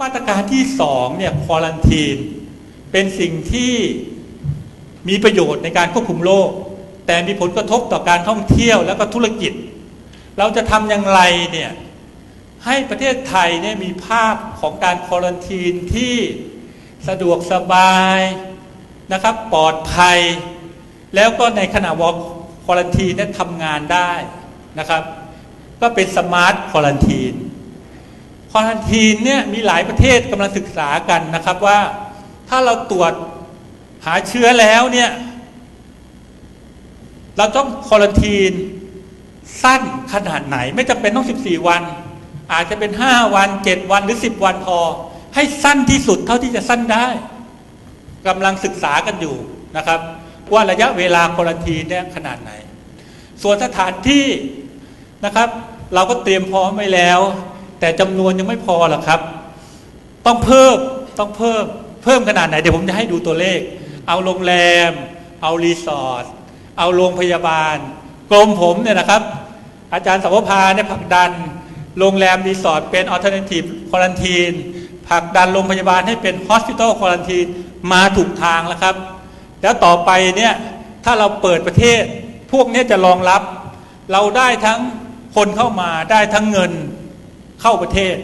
มาตรการที่สองเนี่ยควอลันทีนเป็นสิ่งที่มีประโยชน์ในการควบคุมโรคแต่มีผลกระทบต่อการท่องเที่ยวและก็ธุรกิจ เราจะทำอย่างไรเนี่ยให้ประเทศไทยเนี่ยมีภาพของการควอลันทีนที่สะดวกสบายนะครับปลอดภัย แล้วก็ในขณะวอลควอลันทีนเนี่ยทำงานได้นะครับ ก็เป็นสมาร์ทควอลันทีน ควอลันทีนเนี่ยมีหลายประเทศกำลังศึกษากันนะครับว่า ถ้าเราตรวจหาเชื้อแล้วเนี่ย เราต้องควอลันทีนสั้นขนาดไหน ไม่จำเป็นต้อง 14 วัน อาจจะเป็น 5 วัน 7 วันหรือ 10 วันพอ ให้สั้นที่สุดเท่าที่จะสั้นได้กำลังศึกษากันอยู่นะครับ ว่าระยะเวลาควอลันทีนเนี่ยขนาดไหน ส่วนสถานที่นะครับ เราก็เตรียมพร้อมไว้แล้ว แต่จำนวนยังไม่พอหรอกครับ ต้องเพิ่มต้องเพิ่ม เพิ่มขนาดไหน เดี๋ยวผมจะให้ดูตัวเลข เอาโรงแรม เอารีสอร์ทเอาโรงพยาบาลกรมผมเนี่ยนะครับ อาจารย์สาวภาเนี่ยผลักดัน โรงแรมรีสอร์ทเป็น alternative quarantine ผลักดันโรงพยาบาลให้เป็น hospital quarantine มาถูกทางแล้วครับ แล้วต่อไปเนี่ยถ้าเราเปิดประเทศ พวกนี้จะรองรับ เราได้ทั้งคนเข้ามาได้ทั้งเงิน เข้าประเทศ